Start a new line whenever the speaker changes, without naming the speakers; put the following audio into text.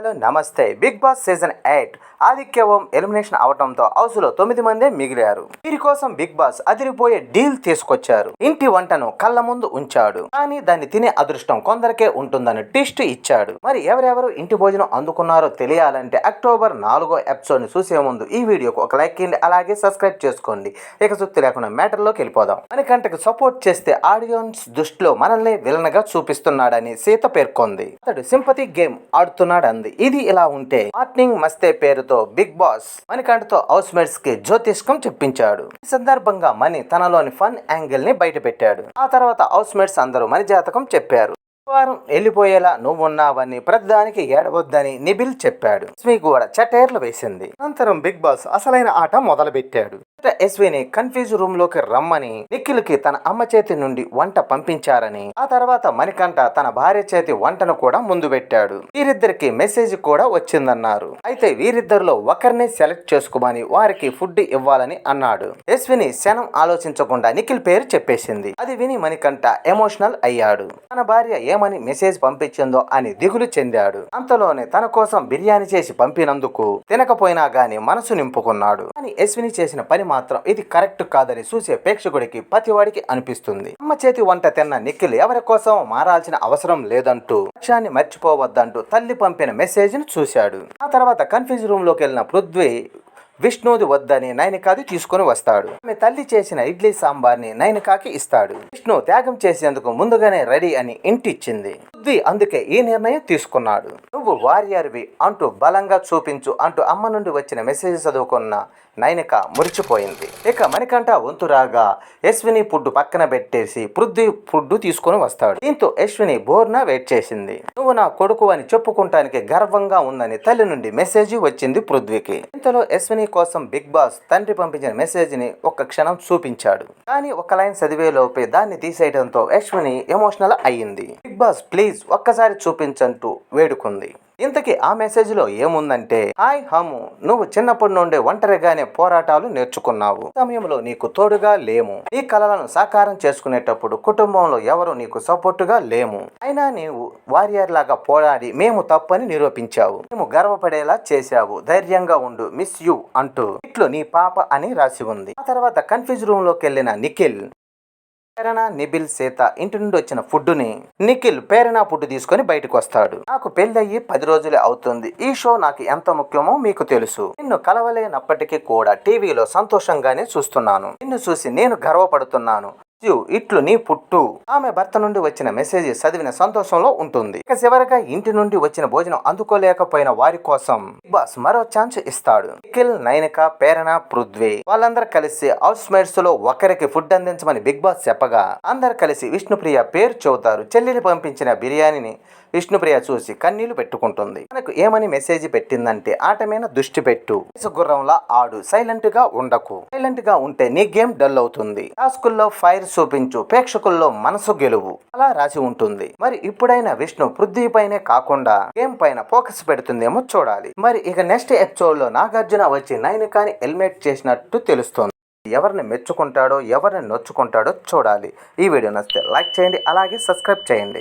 Hello నమస్తే. Bigg Boss season eight Aditya Om elimination అవడంతో హౌస్లో తొమ్మిది మందే మిగిలారు. వీరి కోసం బిగ్ బాస్ అదిరిపోయే డీల్ తీసుకొచ్చారు. ఇంటి వంటను కళ్ళ ముందు ఉంచాడు. కానీ దాన్ని తినే అదృష్టం కొందరికే ఉంటుందని టిస్ట్ ఇచ్చాడు. మరి ఎవరెవరు ఇంటి భోజనం అందుకున్నారో తెలియాలంటే అక్టోబర్ నాలుగో ఎపిసోడ్ని చూసే ముందు ఈ వీడియోకు ఒక లైక్ ఇవ్వండి అలాగే సబ్స్క్రైబ్ చేసుకోండి. ఇక సుక్తి లేకుండా మ్యాటర్లోకి వెళ్ళిపోదాం. మనకంటకు సపోర్ట్ చేస్తే ఆడియన్స్ దృష్టిలో మనల్ని విలన్గా చూపిస్తున్నాడని సీత పేర్కొంది. అతడు సింపతి గేమ్ ఆడుతున్నాడు అంది ఇది ఇలా ఉంటే మార్నింగ్ మస్తే పేరుతో బిగ్ బాస్ మణికంఠతో హౌస్ మేట్స్కి జ్యోతిష్కం చెప్పించాడు. ఈ సందర్భంగా మణి తనలోని ఫన్ యాంగిల్ని బయట పెట్టాడు ఆ తర్వాత హౌస్ మేట్స్ అందరూ మణి జాతకం చెప్పారు. వారం వెళ్ళిపోయేలా నువ్వున్నావని ప్రతిదానికి ఏడవద్దని నిబిల్ చెప్పాడు. ఎస్వి కూడా చటేర్లు వేసింది. అనంతరం బిగ్ బాస్ అసలైన ఆట మొదలు పెట్టాడు ఎస్విని కన్ఫ్యూజ్ రూమ్లోకి రమ్మని నిఖిల్కి తన అమ్మ చేతి నుండి వంట పంపించారని ఆ తర్వాత మణికంఠ తన భార్య చేతి వంటను కూడా ముందు పెట్టాడు. వీరిద్దరికి మెసేజ్ కూడా వచ్చిందన్నారు. అయితే వీరిద్దరిలో ఒకరిని సెలెక్ట్ చేసుకోమని వారికి ఫుడ్ ఇవ్వాలని అన్నాడు. ఎస్విని శనం ఆలోచించకుండా నిఖిల్ పేరు చెప్పేసింది. అది విని మణికంఠ ఎమోషనల్ అయ్యాడు. తన భార్య ఏమని మెసేజ్ పంపించిందో అని దిగులు చెందాడు. అంతలోనే తన కోసం బిర్యానీ చేసి పంపినందుకు తినకపోయినా గాని మనసు నింపుకున్నాడు. కానీ ఎస్విని చేసిన పని మాత్రం ఇది కరెక్ట్ కాదని చూసే ప్రేక్షకుడికి ప్రతివాడికి అనిపిస్తుంది. అమ్మ చేతి వంట తిన్న నిఖిల్ ఎవరి కోసం మారాల్సిన అవసరం లేదంటూ లక్ష్యాన్ని మర్చిపోవద్దంటూ తల్లి పంపిన మెసేజ్ను చూశాడు. ఆ తర్వాత కన్ఫ్యూజ్ రూమ్లోకి వెళ్ళిన పృథ్వీ విష్ణుది వద్దని నైనికాది తీసుకొని వస్తాడు. ఆమె తల్లి చేసిన ఇడ్లీ సాంబార్ని నైనికాకి ఇస్తాడు. విష్ణు త్యాగం చేసేందుకు ముందుగానే రెడీ అని ఇంటిచ్చింది. బుద్ధి అందుకే ఈ నిర్ణయం తీసుకున్నాడు. నువ్వు వారియర్వి అంటూ బలంగా చూపించు అంటూ అమ్మ నుండి వచ్చిన మెసేజ్ చదువుకున్న నైనిక మురిచిపోయింది. ఇక మణికంఠ వంతు రాగా యశ్విని ఫుడ్ పక్కన పెట్టేసి పృథ్వీ ఫుడ్ తీసుకొని వస్తాడు. దీంతో యశ్విని బోర్న వెయిట్ చేసింది. నువ్వు నా కొడుకు అని చెప్పుకుంటానికి గర్వంగా ఉందని తల్లి నుండి మెసేజ్ వచ్చింది పృథ్వీకి. ఇంతలో యశ్విని కోసం బిగ్ బాస్ తండ్రి పంపించిన మెసేజ్ని ఒక్క క్షణం చూపించాడు. కానీ ఒక లైన్ చదివే లోపే దాన్ని తీసేయడంతో యశ్విని ఎమోషనల్ అయ్యింది. బిగ్ బాస్ ప్లీజ్ ఒక్కసారి చూపించంటూ వేడుకుంది. ఇంతకీ ఆ మెసేజ్లో ఏముందంటే హాయ్ హము నువ్వు చిన్నప్పటి నుండే ఒంటరిగానే పోరాటాలు నేర్చుకున్నావు. ఈ సమయంలో నీకు తోడుగా లేము. నీ కలలను సాకారం చేసుకునేటప్పుడు కుటుంబంలో ఎవరు నీకు సపోర్టుగా లేము. అయినా నీవు వారియర్ లాగా పోరాడి మేము తప్పని నిరూపించావు. మేము గర్వపడేలా చేశావు. ధైర్యంగా ఉండు. మిస్ యూ అంటూ ఇట్లు నీ పాప అని రాసి ఉంది. ఆ తర్వాత కన్ఫ్యూజ్ రూమ్లోకి వెళ్ళిన నిఖిల్ పేరణ నిబిల్ సీత ఇంటి నుండి వచ్చిన ఫుడ్ని నిఖిల్ పేరణ ఫుడ్ తీసుకొని బయటకు వస్తాడు. నాకు పెళ్ళయ్యి పది రోజులే అవుతుంది. ఈ షో నాకు ఎంత ముఖ్యమో మీకు తెలుసు. నిన్ను కలవలేనప్పటికీ కూడా టీవీలో సంతోషంగానే చూస్తున్నాను. నిన్ను చూసి నేను గర్వపడుతున్నాను. మృత్యు ఇట్లు నీ పుట్టు. ఆమె భర్త నుండి వచ్చిన మెసేజ్ చదివిన సంతోషంలో ఉంటుంది. ఇక చివరగా ఇంటి నుండి వచ్చిన భోజనం అందుకోలేకపోయిన వారి కోసం బిగ్ బాస్ మరో ఛాన్స్ ఇస్తాడు. నిఖిల్ నైనిక ప్రేరణ పృథ్వీ వాళ్ళందరూ కలిసి హౌస్ మేట్స్లో ఒకరికి ఫుడ్ అందించమని బిగ్ బాస్ చెప్పగా అందరు కలిసి విష్ణుప్రియ పేరు చెబుతారు చెల్లిని పంపించిన బిర్యానీని విష్ణుప్రియ చూసి కన్నీళ్ళు పెట్టుకుంటుంది. మనకు ఏమని మెసేజ్ పెట్టిందంటే ఆట మీద దృష్టి పెట్టు. గుర్రంలా ఆడు. సైలెంట్గా ఉండకు. సైలెంట్గా ఉంటే నీ గేమ్ డల్ అవుతుంది. టాస్కుల్లో ఫైర్ చూపించు. ప్రేక్షకుల్లో మనసు గెలువు. అలా రాసి ఉంటుంది. మరి ఇప్పుడైనా విష్ణు పృథ్వీ పైనే కాకుండా గేమ్ పైన ఫోకస్ పెడుతుందేమో చూడాలి. మరి ఇక నెక్స్ట్ ఎపిసోడ్లో నాగార్జున వచ్చి నైనికాని హెల్మెట్ చేసినట్టు తెలుస్తోంది. ఎవరిని మెచ్చుకుంటాడో ఎవరిని నొచ్చుకుంటాడో చూడాలి. ఈ వీడియో నచ్చితే లైక్ చేయండి అలాగే సబ్స్క్రైబ్ చేయండి.